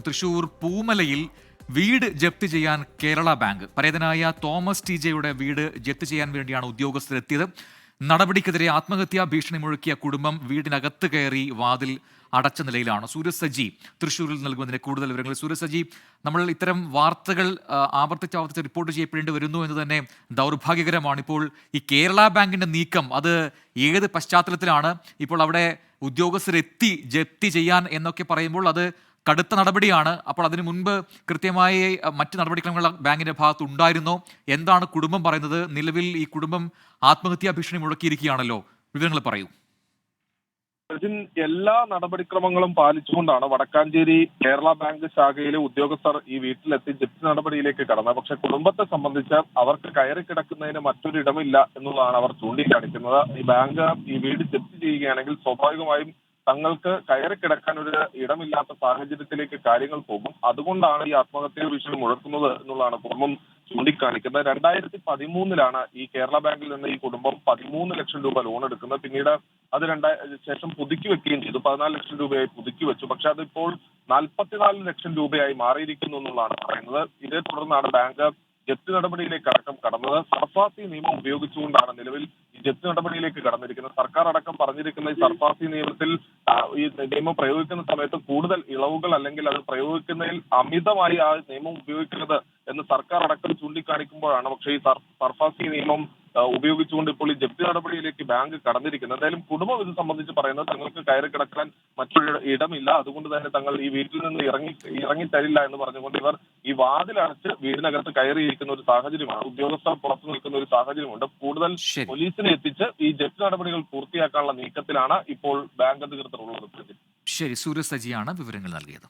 തൃശൂർ പൂമലയിൽ വീട് ജപ്തി ചെയ്യാൻ കേരള ബാങ്ക്. പരേതനായ തോമസ് ടി ജെയുടെ വീട് ജപ്തി ചെയ്യാൻ വേണ്ടിയാണ് ഉദ്യോഗസ്ഥരെത്തിയത്. നടപടിക്കെതിരെ ആത്മഹത്യാ ഭീഷണി മുഴക്കിയ കുടുംബം വീടിനകത്ത് കയറി വാതിൽ അടച്ച നിലയിലാണ്. സൂരജ് തൃശ്ശൂരിൽ നൽകുന്നതിന് കൂടുതൽ വിവരങ്ങൾ. സൂരജ് സജി നമ്മൾ ഇത്തരം വാർത്തകൾ ആവർത്തിച്ച് ആവർത്തിച്ച് റിപ്പോർട്ട് ചെയ്യപ്പെടേണ്ടി വരുന്നു എന്ന് തന്നെ ദൗർഭാഗ്യകരമാണ്. ഇപ്പോൾ ഈ കേരള ബാങ്കിന്റെ നീക്കം അത് ഏത് പശ്ചാത്തലത്തിലാണ്? ഇപ്പോൾ അവിടെ ഉദ്യോഗസ്ഥരെത്തി ജപ്തി ചെയ്യാൻ എന്നൊക്കെ പറയുമ്പോൾ അത് കടുത്ത നടപടിയാണ്. അപ്പോൾ അതിനു മുൻപ് കൃത്യമായി മറ്റ് നടപടിക്രമങ്ങൾ ബാങ്കിന്റെ ഭാഗത്ത് ഉണ്ടായിരുന്നോ. എന്താണ് കുടുംബം പറയുന്നത്? നിലവിൽ ഈ കുടുംബം ആത്മഹത്യാ ഭീഷണി മുഴക്കിയിരിക്കുകയാണല്ലോ. വിവരങ്ങൾ പറയൂ. എല്ലാ നടപടിക്രമങ്ങളും പാലിച്ചുകൊണ്ടാണ് വടക്കാഞ്ചേരി കേരള ബാങ്ക് ശാഖയിലെ ഉദ്യോഗസ്ഥർ ഈ വീട്ടിലെത്തി ജപ്തി നടപടിയിലേക്ക് കടന്നത്. പക്ഷെ കുടുംബത്തെ സംബന്ധിച്ച് അവർക്ക് കയറി കിടക്കുന്നതിന് മറ്റൊരു ഇടമില്ല എന്നുള്ളതാണ് അവർ ചൂണ്ടിക്കാണിക്കുന്നത്. ഈ ബാങ്ക് ഈ വീട് ജപ്തി ചെയ്യുകയാണെങ്കിൽ സ്വാഭാവികമായും തങ്ങൾക്ക് കയറി കിടക്കാൻ ഒരു ഇടമില്ലാത്ത സാഹചര്യത്തിലേക്ക് കാര്യങ്ങൾ പോകും. അതുകൊണ്ടാണ് ഈ ആത്മഹത്യ വിഷയം മുഴക്കുന്നത് എന്നുള്ളതാണ് കുടുംബം ചൂണ്ടിക്കാണിക്കുന്നത്. രണ്ടായിരത്തി പതിമൂന്നിലാണ് ഈ കേരള ബാങ്കിൽ നിന്ന് ഈ കുടുംബം പതിമൂന്ന് ലക്ഷം രൂപ ലോൺ എടുക്കുന്നത്. പിന്നീട് അത് രണ്ടാ ശേഷം പുതുക്കി വെക്കുകയും ചെയ്തു. പതിനാല് ലക്ഷം രൂപയായി പുതുക്കി വെച്ചു. പക്ഷെ അതിപ്പോൾ നാൽപ്പത്തിനാല് ലക്ഷം രൂപയായി മാറിയിരിക്കുന്നു എന്നുള്ളതാണ് പറയുന്നത്. ഇതേ തുടർന്നാണ് ബാങ്ക് ജപ്തി നടപടിയിലേക്ക് അടക്കം കടന്നത്. സർഫാസി നിയമം ഉപയോഗിച്ചുകൊണ്ടാണ് നിലവിൽ ജപ്തി നടപടിയിലേക്ക് കടന്നിരിക്കുന്നത് സർക്കാർ അടക്കം പറഞ്ഞിരിക്കുന്ന ഈ സർഫാസി നിയമത്തിൽ ഈ നിയമം പ്രയോഗിക്കുന്ന സമയത്ത് കൂടുതൽ ഇളവുകൾ അല്ലെങ്കിൽ അത് പ്രയോഗിക്കുന്നതിൽ അമിതമായി ആ നിയമം ഉപയോഗിക്കരുത് എന്ന് സർക്കാർ അടക്കം ചൂണ്ടിക്കാണിക്കുമ്പോഴാണ്. പക്ഷേ ഈ സർഫാസി നിയമം ഉപയോഗിച്ചുകൊണ്ട് ഇപ്പോൾ ഈ ജപ്തി നടപടിയിലേക്ക് ബാങ്ക് കടന്നിരിക്കുന്നത്. എന്തായാലും കുടുംബം ഇത് സംബന്ധിച്ച് പറയുന്നത് തങ്ങൾക്ക് കയറി കിടക്കാൻ മറ്റൊരു ഇടമില്ല. അതുകൊണ്ട് തന്നെ തങ്ങൾ ഈ വീട്ടിൽ നിന്ന് ഇറങ്ങി ഇറങ്ങി തരില്ല എന്ന് പറഞ്ഞുകൊണ്ട് ഇവർ ഈ വാതിലടച്ച് വീടിനകത്ത് കയറിയിരിക്കുന്ന ഒരു സാഹചര്യമാണ്. ഉദ്യോഗസ്ഥർ പുറത്തു നിൽക്കുന്ന ഒരു സാഹചര്യമുണ്ട്. കൂടുതൽ പോലീസിനെ എത്തിച്ച് ഈ ജപ്തി നടപടികൾ പൂർത്തിയാക്കാനുള്ള നീക്കത്തിലാണ് ഇപ്പോൾ ബാങ്ക് അധികൃതർ ഉള്ളത്. ശരി സൂര്യ സജിയാണ് വിവരങ്ങൾ നൽകിയത്.